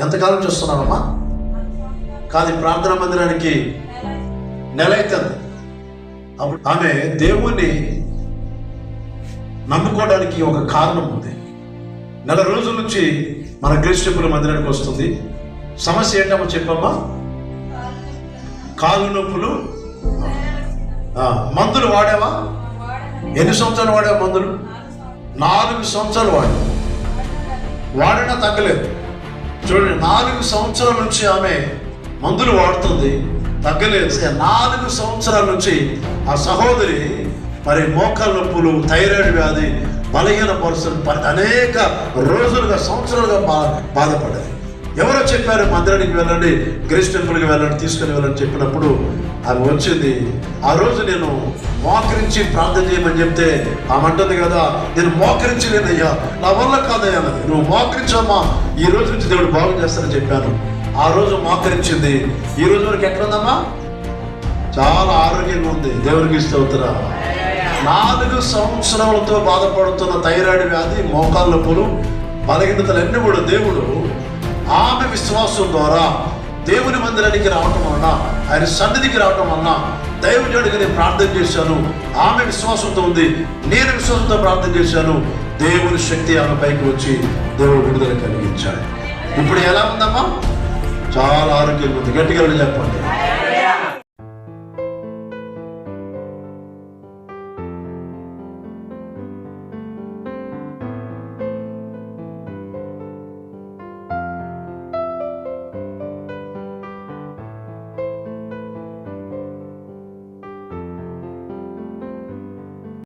ఎంతకాలం చూస్తున్నావమ్మా? కానీ ప్రార్థన ప్రార్థనా మందిరానికి నెల అవుతుంది అప్పుడు ఆమె దేవుణ్ణి నమ్ముకోవడానికి ఒక కారణం ఉంది. నెల రోజుల నుంచి మన క్రిస్టిపుల మందిరానికి వస్తుంది. సమస్య ఏంటమ్మా చెప్పమ్మా? కాలు నొప్పులు. మందులు వాడావా? ఎన్ని సంవత్సరాలు వాడావా మందులు? నాలుగు సంవత్సరాలు వాడా వాడినా తగ్గలేదు. చూడండి నాలుగు సంవత్సరాల నుంచి ఆమె మందులు వాడుతుంది తగ్గలేదు. నాలుగు సంవత్సరాల నుంచి ఆ సహోదరి మరి మోకాళ్ళ నొప్పులు థైరాయిడ్ వ్యాధి బలహీన పరుసలు అనేక రోజులుగా సంవత్సరాలుగా బా బాధపడేది. ఎవరో చెప్పారు మందిరానికి వెళ్ళండి గ్రేస్ టెంపుల్కి వెళ్ళండి తీసుకుని వెళ్ళండి చెప్పినప్పుడు ఆమె వచ్చింది. ఆ రోజు నేను మోకరించి ప్రార్థన చేయమని చెప్తే ఆమె అంటుంది కదా నేను మోకరించి లేనయ్యా నా వల్ల కాదయ్యా నువ్వు మోకరించమ్మా ఈ రోజు నుంచి దేవుడు బాగు చేస్తానని చెప్పాను. ఆ రోజు మోకరించింది. ఈ రోజు వరకు ఎక్కడుందమ్మా? చాలా ఆరోగ్యంగా ఉంది. దేవునికి ఇస్తవుతురా నాలుగు సంవత్సరాలతో బాధపడుతున్న థైరాయిడ్ వ్యాధి మోకాళ్ళ నొప్పులు బలహీనతలన్నీ కూడా దేవుడు ఆమె విశ్వాసం ద్వారా దేవుని మందిరానికి రావటం వలన ఆయన సన్నిధికి రావటం వలన దైవజనుడికి నేను ప్రార్థన చేశాను. ఆమె విశ్వాసంతో ఉంది. నేను విశ్వాసంతో ప్రార్థన చేశాను. దేవుని శక్తి ఆమె పైకి వచ్చి దేవుడు విడుదల కలిగించాడు. ఇప్పుడు ఎలా ఉందమ్మా? చాలా ఆరోగ్యంగా ఉంది. గట్టిగా చెప్పండి.